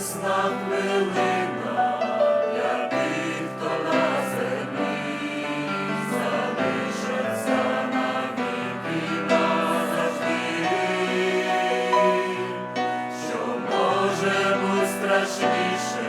радісна хвилина для тих, хто на землі залишаться навіки назавжди. Що може бути страшніше,